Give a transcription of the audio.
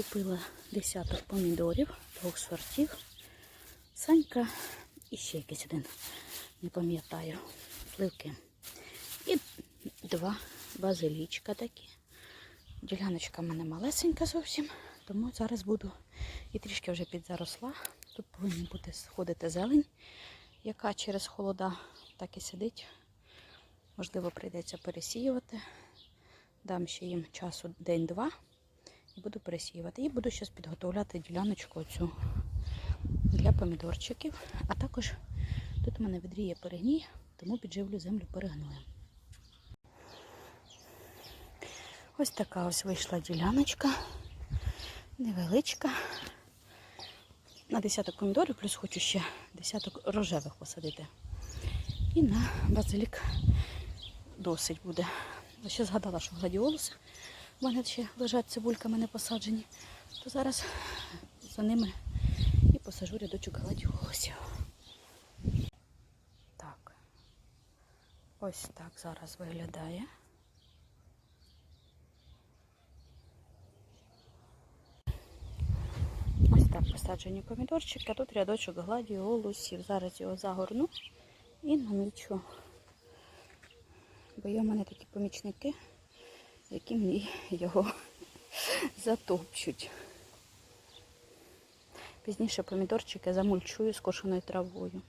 Купила десяток помідорів двох сортів. Санька і ще якийсь один, не пам'ятаю, сливки. І два базилічка такі. Діляночка в мене малесенька зовсім, тому зараз буду і трішки вже підзаросла. Тут повинна бути сходити зелень, яка через холода так і сидить. Можливо, прийдеться пересіювати. Дам ще їм часу день-два і буду пересіювати. І буду зараз підготовляти діляночку цю для помідорчиків. А також тут у мене відріє перегній, тому підживлю землю перегноєм. Ось така ось вийшла діляночка. Невеличка. На десяток помідорів, плюс хочу ще десяток рожевих посадити. І на базилік досить буде. Ще згадала, що гладіолуси в мене ще лежать цибульками не посаджені, то зараз за ними і посажу рядочок гладіолусів. Так. Ось так зараз виглядає. Ось так посаджені помідорчики, а тут рядочок гладіолусів. Зараз його загорну і намічу. Бо є в мене такі помічники, які мені його затопчуть. Пізніше помідорчики замульчую скошеною травою.